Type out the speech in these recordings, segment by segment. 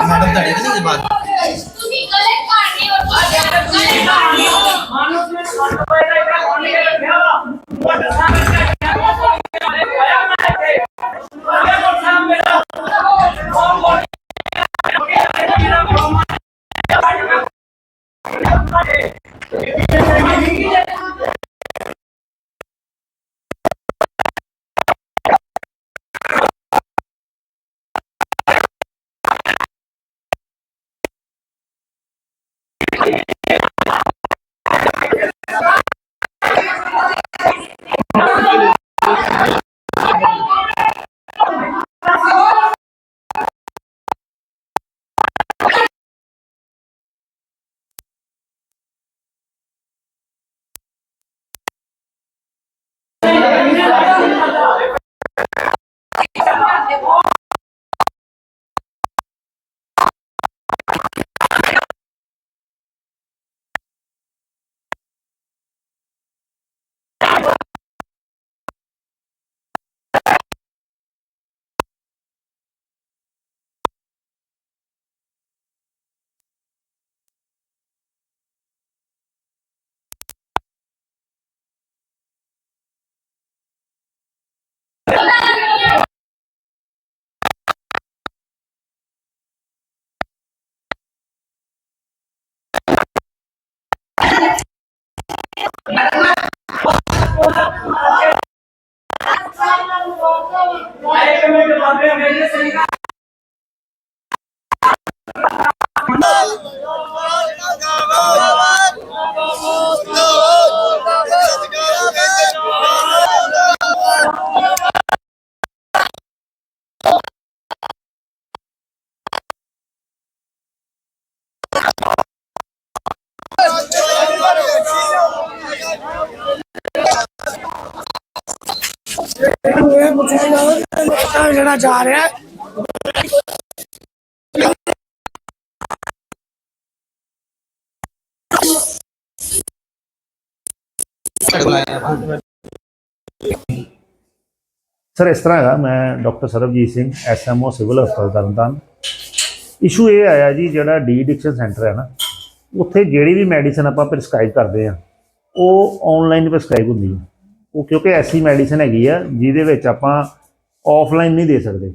Madam ਤੁਹਾਡੇ ਕਿ ਨਹੀਂ ਇਹ ਮੁਸਲਮਾਨ ਜਿਹੜਾ ਜਾ ਰਿਹਾ ਹੈ ਸਰ, ਇਸ ਤਰ੍ਹਾਂ ਹੈਗਾ, ਮੈਂ doctor Sarabjit Singh SMO civil ਹਸਪਤਾਲ ਤਰਨਤਾਰਨ। ਇਸ਼ੂ ਇਹ ਆਇਆ ਜੀ, ਜਿਹੜਾ ਡੀ ਡਿਕਸ਼ਨ ਸੈਂਟਰ ਹੈ ਨਾ, ਉੱਥੇ ਜਿਹੜੀ ਵੀ ਮੈਡੀਸਨ ਆਪਾਂ ਪ੍ਰਿਸਕ੍ਰਾਈਬ ਕਰਦੇ ਆ ਉਹ ਆਨਲਾਈਨ ਪ੍ਰਿਸਕ੍ਰਾਈਬ ਹੁੰਦੀ ਹੈ। ਉਹ ਕਿਉਂਕਿ ਐਸੀ ਮੈਡੀਸਨ ਹੈਗੀ ਆ ਜਿਹਦੇ ਵਿੱਚ ਆਪਾਂ ਆਫਲਾਈਨ ਨਹੀਂ ਦੇ ਸਕਦੇ।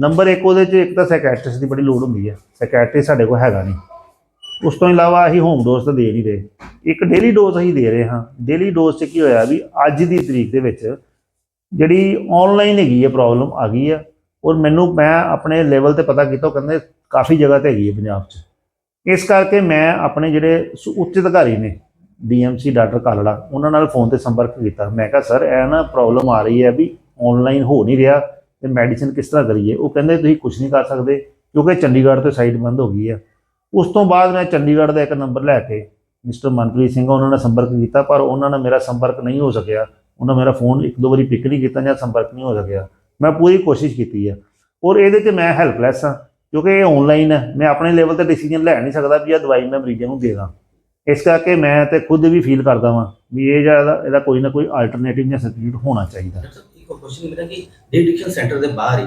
ਨੰਬਰ 1 ਉਹਦੇ 'ਚ ਇੱਕ ਤਾਂ ਸਾਈਕੈਟ੍ਰਿਸਟ ਦੀ ਬੜੀ ਲੋੜ ਹੁੰਦੀ ਹੈ ਸਾਈਕੈਟ੍ਰਿਸਟ ਸਾਡੇ ਕੋਲ ਹੈਗਾ ਨਹੀਂ। ਉਸ ਤੋਂ ਇਲਾਵਾ ਅਸੀਂ ਹੋਮ ਡੋਜ਼ ਤਾਂ ਦੇ ਨਹੀਂ ਰਹੇ। ਇੱਕ ਡੇਲੀ ਡੋਜ਼ ਅਸੀਂ ਦੇ ਰਹੇ ਹਾਂ। ਡੇਲੀ ਡੋਜ਼ 'ਚ ਕੀ ਹੋਇਆ ਵੀ ਅੱਜ ਦੀ ਤਰੀਕ ਦੇ ਵਿੱਚ ਜਿਹੜੀ ਆਨਲਾਈਨ ਹੈਗੀ ਹੈ ਪ੍ਰੋਬਲਮ ਆ ਗਈ ਆ ਔਰ ਮੈਨੂੰ ਮੈਂ ਆਪਣੇ ਲੈਵਲ ਤੇ ਪਤਾ ਕੀਤਾ, ਉਹ ਕਹਿੰਦੇ ਕਾਫੀ ਜਗ੍ਹਾ ਤੇ ਹੈਗੀ ਹੈ ਪੰਜਾਬ 'ਚ। ਇਸ ਕਰਕੇ ਮੈਂ ਆਪਣੇ ਜਿਹੜੇ ਸ- ਉੱਚ ਅਧਿਕਾਰੀ ਨੇ ਡੀਐਮਸੀ ਡਾਕਟਰ ਕਾਲੜਾ, ਉਹਨਾਂ ਨਾਲ ਫੋਨ ਤੇ ਸੰਪਰਕ ਕੀਤਾ। ਮੈਂ ਕਿਹਾ, ਸਰ, ਇਹ ਨਾ ਪ੍ਰੋਬਲਮ ਆ ਰਹੀ ਹੈ ਵੀ ਆਨਲਾਈਨ ਹੋ ਨਹੀਂ ਰਿਹਾ ਤੇ ਮੈਡੀਸਿਨ ਕਿਸ ਤਰ੍ਹਾਂ ਕਰੀਏ? ਉਹ ਕਹਿੰਦੇ, ਤੁਸੀਂ ਕੁਝ ਨਹੀਂ ਕਰ ਸਕਦੇ ਕਿਉਂਕਿ ਚੰਡੀਗੜ੍ਹ ਤੋਂ ਸਾਈਟ ਬੰਦ ਹੋ ਗਈ ਹੈ ਉਸ ਤੋਂ ਬਾਅਦ ਮੈਂ ਚੰਡੀਗੜ੍ਹ ਦਾ ਇੱਕ ਨੰਬਰ ਲੈ ਕੇ ਮਿਸਟਰ ਮਨਪ੍ਰੀਤ ਸਿੰਘ ਉਹਨਾਂ ਨਾਲ ਸੰਪਰਕ ਕੀਤਾ, ਪਰ ਉਹਨਾਂ ਨਾਲ ਮੇਰਾ ਸੰਪਰਕ ਨਹੀਂ ਹੋ ਸਕਿਆ। ਉਹਨਾਂ ਮੇਰਾ ਫੋਨ ਇੱਕ ਦੋ ਵਾਰੀ ਪਿਕ ਨਹੀਂ ਕੀਤਾ ਜਾਂ ਸੰਪਰਕ ਨਹੀਂ ਹੋ ਸਕਿਆ। ਮੈਂ ਪੂਰੀ ਕੋਸ਼ਿਸ਼ ਕੀਤੀ ਹੈ ਔਰ ਇਹਦੇ 'ਚ ਮੈਂ ਹੈਲਪਲੈਸ ਹਾਂ ਕਿਉਂਕਿ ਇਹ ਆਨਲਾਈਨ ਹੈ ਮੈਂ ਆਪਣੇ ਲੈਵਲ ਤੇ ਡਿਸੀਜਨ ਲੈ ਨਹੀਂ ਸਕਦਾ ਵੀ ਇਹ ਦਵਾਈ ਮੈਂ ਮਰੀਜ਼ਾਂ ਨੂੰ ਦੇ ਦਾਂ। ਇਸ ਕਰਕੇ ਮੈਂ ਤੇ ਖੁਦ ਵੀ ਫੀਲ ਕਰਦਾ ਵਾਂ ਵੀ ਇਹ ਜਿਹੜਾ ਇਹਦਾ ਕੋਈ ਨਾ ਕੋਈ ਆਲਟਰਨੇਟਿਵ ਜਾਂ ਸਬਸਟੀਟਿਊਟ ਹੋਣਾ ਚਾਹੀਦਾ। ਡਾਕਟਰ ਸਾਹਿਬ ਇੱਕ ਕੁਐਸਚਨ ਮੇਰਾ ਕਿ ਡੀ ਸੈਂਟਰ ਦੇ ਬਾਹਰ ਹੀ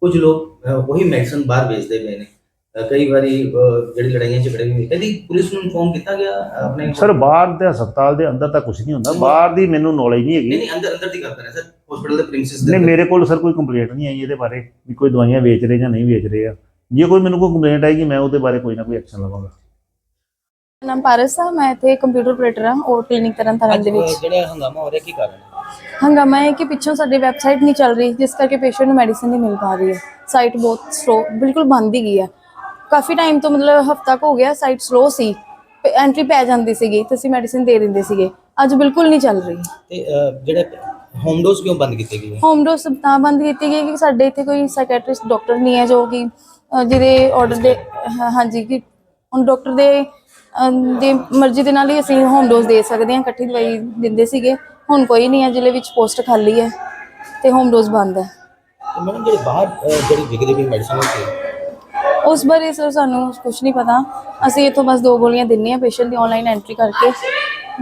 ਕੁਝ ਲੋਕ ਅਹ, ਉਹੀ ਮੈਡੀਸਨ ਬਾਹਰ ਵੇਚਦੇ ਪਏ ਨੇ। ਅਹ, ਕਈ ਵਾਰੀ ਅਹ, ਜਿਹੜੀ ਲੜਾਈਆਂ ਝਗੜੇ ਵੀ ਇਹਦੀ ਪੁਲਿਸ ਨੂੰ ਇਨਫੋਰਮ ਕੀਤਾ ਗਿਆ ਅਹ, ਆਪਣੇ ਸਰ ਬਾਹਰ ਦੇ ਹਸਪਤਾਲ ਦੇ ਅੰਦਰ ਤਾਂ ਕੁਝ ਨਹੀਂ ਹੁੰਦਾ। ਬਾਹਰ ਦੀ ਮੈਨੂੰ ਨੌਲੇਜ ਨਹੀਂ ਹੈਗੀ। ਨਹੀਂ ਅੰਦਰ ਅੰਦਰ ਦੀ ਗੱਲ ਕਰ ਰਹੇ ਸਰ। ਹਸਪੀਟਲ ਦੇ ਪ੍ਰੀਮਿਸਿਸ ਦੇ ਨਹੀਂ। ਮੇਰੇ ਕੋਲ ਸਰ ਕੋਈ ਕੰਪਲੇਂਟ ਨਹੀਂ ਆਈ ਇਹਦੇ ਬਾਰੇ ਵੀ ਕੋਈ ਦਵਾਈਆਂ ਵੇਚ ਰਹੇ ਜਾਂ ਨਹੀਂ ਵੇਚ ਰਹੇ ਆ। ਜੇ ਕੋਈ ਮੈਨੂੰ ਕੋਈ ਕੰਪਲੇਂਟ ਆਏਗੀ ਮੈਂ ਉਹਦੇ ਬਾਰੇ ਕੋਈ ਨਾ ਕੋਈ ਐਕਸ਼ਨ ਲਵਾਂਗਾ। ਮੇਰਾ ਨਾਮ ਪਾਰਸ ਆ ਮੈਂ ਇੱਥੇ ਕੰਪਿਊਟਰ ਆਪਰੇਟਰ ਹਾਂ ਔਰ ਕਲੀਨਿਕ ਤਰਨ ਤਾਰਨ ਅੱਜ ਦੇ ਵਿੱਚ। ਜਿਹੜਾ ਹੰਗਾਮਾ ਹੋ ਰਿਹਾ ਕੀ ਕਾਰਨ ਹੈ? ਹੰਗਾਮਾ ਹੈ ਕਿ ਪਿੱਛੋਂ ਸਾਡੀ ਵੈਬਸਾਈਟ ਨਹੀਂ ਚੱਲ ਰਹੀ ਜਿਸ ਕਰਕੇ ਪੇਸ਼ੈਂਟ ਨੂੰ ਮੈਡੀਸਿਨ ਨਹੀਂ ਮਿਲ ਪਾ ਰਹੀ ਹੈ। ਸਾਈਟ ਬਹੁਤ ਸਲੋ ਬਿਲਕੁਲ ਬੰਦ ਹੀ ਗਈ ਹੈ। ਕਾਫੀ ਟਾਈਮ ਤੋਂ ਮਤਲਬ ਹਫਤਾ ਕੁ ਹੋ ਗਿਆ ਸਾਈਟ ਸਲੋ ਸੀ। ਐਂਟਰੀ ਪੈ ਜਾਂਦੀ ਸੀਗੀ ਤੇ ਅਸੀਂ ਮੈਡੀਸਿਨ ਦੇ ਦਿੰਦੇ ਸੀਗੇ। ਅੱਜ ਬਿਲਕੁਲ ਨਹੀਂ ਚੱਲ ਰਹੀ। ਤੇ ਅਹ, ਜਿਹੜੇ ਹੋਮ ਡੋਜ਼ ਕਿਉਂ ਬੰਦ ਕੀਤੇ ਗਏ ਹੋਮ ਡੋਜ਼ ਤਾਂ ਬੰਦ ਕੀਤੀ ਗਈ ਕਿ ਸਾਡੇ ਇੱਥੇ ਕੋਈ ਸਾਈਕੈਟ੍ਰਿਸਟ ਡਾਕਟਰ ਨਹੀਂ ਹੈ ਜੋ ਕਿ ਅ, ਜਿਹਦੇ ਆਰਡਰ ਦੇ ਹਾਂ- ਹਾਂਜੀ ਕਿ ਹੁਣ ਡਾਕਟਰ ਦੇ ਦੀ ਮਰਜ਼ੀ ਦੇ ਨਾਲ ਹੀ ਅਸੀਂ ਹੋਮ ਡੋਜ਼ ਦੇ ਸਕਦੇ ਹਾਂ ਇਕੱਠੀ ਦਵਾਈ ਦਿੰਦੇ ਸੀਗੇ। ਹੁਣ ਕੋਈ ਨਹੀਂ ਹੈ ਜ਼ਿਲ੍ਹੇ ਵਿੱਚ ਪੋਸਟ ਖਾਲੀ ਹੈ ਤੇ ਹੋਮ ਡੋਜ਼ ਬੰਦ ਹੈ। ਤੇ ਮੈਡਮ ਜਿਹੜੇ ਬਾਹਰ ਅਹ, ਜਿਹੜੀ ਵਿਕਦੀ ਵੀ ਮੈਡੀਸਨ ਹੁੰਦੀ ਹੈ? ਉਸ ਬਾਰੇ ਸਰ ਸਾਨੂੰ ਕੁਝ ਨਹੀਂ ਪਤਾ। ਅਸੀਂ ਇੱਥੋਂ ਬਸ ਦੋ ਗੋਲੀਆਂ ਦਿੰਨੇ ਆ ਪੇਸ਼ੈਂਟ ਦੀ ਆਨਲਾਈਨ ਐਂਟਰੀ ਕਰਕੇ।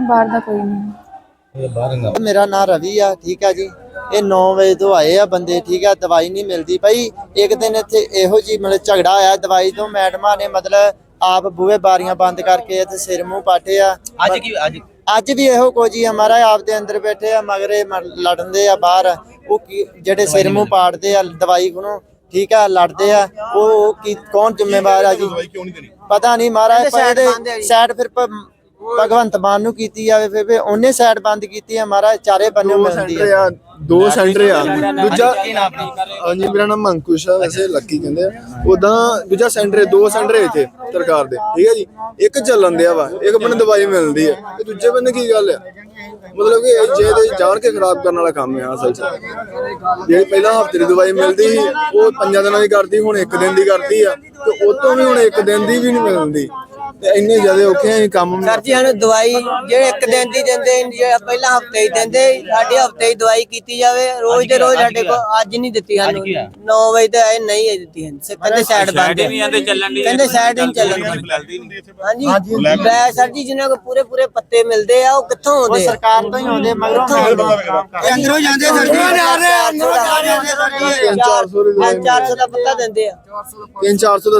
ਬਾਹਰ ਦਾ ਕੋਈ ਨਹੀਂ। ਇਹ ਬਾਹਰ ਨਾ ਮੇਰਾ ਨਾਮ ਰਵੀ ਆ ਠੀਕ ਆ ਜੀ। ਇਹ 9 ਵਜੇ ਤੋਂ ਆਏ ਆ ਬੰਦੇ ਠੀਕ ਆ ਦਵਾਈ ਨਹੀਂ ਮਿਲਦੀ ਭਾਈ ਇੱਕ ਦਿਨ ਇੱਥੇ ਇਹੋ ਜੀ ਮਤਲਬ ਝਗੜਾ ਆਇਆ ਦਵਾਈ ਤੋਂ ਮੈਡਮਾਂ ਨੇ ਮਤਲਬ ਆਪ ਬੂਹੇ ਬਾਰੀਆਂ ਬੰਦ ਕਰਕੇ ਤੇ ਸਿਰ ਮੂੰਹ ਪਾਟੇ ਆ। ਅੱਜ ਕੀ ਅੱਜ ਅੱਜ ਵੀ ਇਹੋ ਕੁਝ ਹੀ ਹਮਾਰਾ ਆਪ ਦੇ ਅੰਦਰ ਬੈਠੇ ਆ ਮਗਰੇ ਲੜਨਦੇ ਆ ਬਾਹਰ। ਉਹ ਕੀ- ਜਿਹੜੇ ਸਿਰ ਮੂੰਹ ਪਾੜਦੇ ਆ ਦਵਾਈ ਕੋਲੋਂ ਠੀਕ ਆ ਲੜਦੇ ਆ ਉਹ ਉਹ ਕੀ ਕੌਣ ਜ਼ਿੰਮੇਵਾਰ ਆ ਜੀ? ਪਤਾ ਨਹੀਂ ਮਹਾਰਾਜ ਪਰ ਇਹਦੇ ਸਾਈਡ ਫਿਰ ਭ- ਭਗਵੰਤ ਮਾਨ ਨੂੰ ਕੀਤੀ ਜਾਵੇ ਫਿਰ ਵੀ ਉਹਨੇ ਸਾਈਡ ਬੰਦ ਕੀਤੀ ਆ ਮਹਾਰਾਜ ਚਾਰੇ ਬੰਨੇ ਮਿਲਦੀ ਆ। ਆ ਦੋ ਸੈਂਟਰ ਆ। ਦੂਜਾ ਹਾਂਜੀ ਮੇਰਾ ਨਾਮ ਅੰਕੁਸ਼ ਆ ਵੈਸੇ ਲੱਕੀ ਕਹਿੰਦੇ ਆ। ਉਦਾਂ ਦੂਜਾ ਸੈਂਟਰ ਦੋ ਸੈਂਟਰ ਇੱਥੇ ਸਰਕਾਰ ਦੇ। ਠੀਕ ਹੈ ਜੀ? ਇੱਕ ਚੱਲਣ ਦਿਆ ਵਾ ਇੱਕ ਬੰਨੇ ਦਵਾਈ ਮਿਲਦੀ ਆ। ਤੇ ਦੂਜੇ ਬੰਨੇ ਕੀ ਗੱਲ ਆ? ਮਤਲਬ ਕਿ ਇਹ ਜੇ ਤੇ ਜਾਣ ਕੇ ਖਰਾਬ ਕਰਨ ਵਾਲਾ ਕੰਮ ਆ ਅਸਲ 'ਚ। ਜਿਹੜੀ ਪਹਿਲਾਂ ਹਫ਼ਤੇ ਦੀ ਦਵਾਈ ਮਿਲਦੀ ਸੀ ਉਹ ਪੰਜਾਂ ਦਿਨਾਂ ਦੀ ਕਰਦੀ ਹੁਣ ਇੱਕ ਦਿਨ ਦੀ ਕਰਦੀ ਆ। ਤੇ ਉਹ ਤੋਂ ਵੀ ਹੁਣ ਇੱਕ ਦਿਨ ਦੀ ਵੀ ਨਹੀਂ ਮਿਲਦੀ। ਤੇ ਇੰਨੇ ਜ਼ਿਆਦਾ ਔਖੇ ਆ ਕੰਮ ਸਰ ਜੀ ਸਾਨੂੰ ਦਵਾਈ ਜਿਹੜੇ ਇੱਕ ਦਿਨ ਦੀ ਦਿੰਦੇ ਜੇ ਪਹਿਲਾਂ ਹਫ਼ਤੇ ਹੀ ਦਿੰਦੇ ਸਾਡੀ ਹਫ਼ਤੇ ਹੀ ਦਵਾਈ ਕੀਤੀ ਜਾਵੇ ਰੋਜ਼ ਦੇ ਰੋਜ਼ ਸਾਡੇ ਕੋਲ ਅੱਜ ਨਹੀਂ ਦਿੱਤੀ ਸਾਨੂੰ। 9 ਵਜੇ ਤੇ ਆਏ ਨਹੀਂ ਦਿੱਤੀ ਹਨ ਕਹਿੰਦੇ ਸਾਈਡ ਬੰਦ ਨਹੀਂ ਆਂਦੇ ਚੱਲਣ ਦੀ। ਕਹਿੰਦੇ ਸਾਈਡ ਨਹੀਂ ਚੱਲਣ। ਹਾਂਜੀ। ਲੈ ਸਰ ਜੀ ਜਿਨ੍ਹਾਂ ਕੋ ਪੂਰੇ ਪੂਰੇ ਪੱਤੇ ਮਿਲਦੇ ਆ ਉਹ ਕਿੱਥੋਂ ਆਉਂਦੇ ਸਰਕਾਰ ਤੋਂ ਹੀ ਆਉਂਦੇ ਮਗਰੋਂ ਇਹ ਅੰਦਰੋਂ ਜਾਂਦੇ ਸਰ ਜੀ। ਆ ਰਹੇ ਅੰਦਰੋਂ ਜਾ। ਰਹੇ ਸਰ ਜੀ। 400 ਦੀ 400 ਪੱਤਾ ਦਿੰਦੇ ਆ। 3-400 ਦਾ